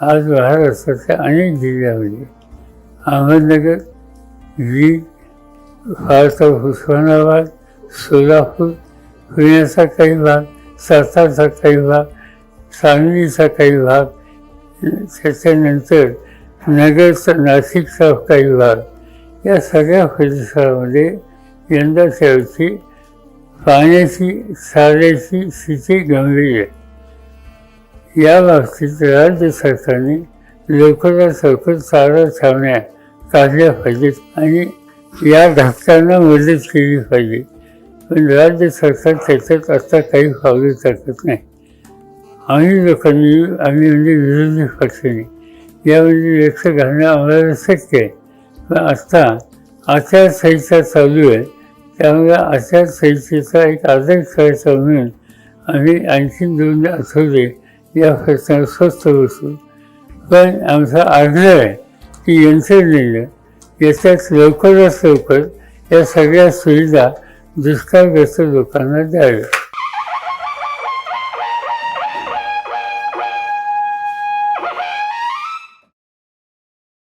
आज महाराष्ट्राच्या अनेक जिल्ह्यामध्ये अहमदनगर बीड फारसा उस्मानाबाद सोलापूर पुण्याचा काही भाग सातारचा काही भाग सांगलीचा काही भाग त्याच्यानंतर नगरचा नाशिकचा काही भाग. या सगळ्या परिसरामध्ये यंदाच्या वर्षी पाण्याची साऱ्याची स्थिती गंभीर आहे. या बाबतीत राज्य सरकारने लवकरात लवकर चारा छावण्या काढल्या पाहिजेत आणि या घटकांना मदत केली पाहिजे. पण राज्य सरकार त्याच्यात आता काही पावलं टाकत नाही. आम्ही लोकांनी आम्ही म्हणजे विरोधी पक्षाने यामध्ये लक्ष घालणं आम्हाला शक्य आहे. पण आत्ता आचारसंहिता चालू आहे. त्यामुळे आचारसंहितेचा एक आदर करायचा म्हणून आम्ही आणखीन दोन आठवडे या खर्चाने स्वस्त बसू. पण आमचा आग्रह आहे की यंत्रणेनं याच्यात लवकरात लवकर या सगळ्या सुविधा दुष्काळग्रस्त लोकांना द्याव्या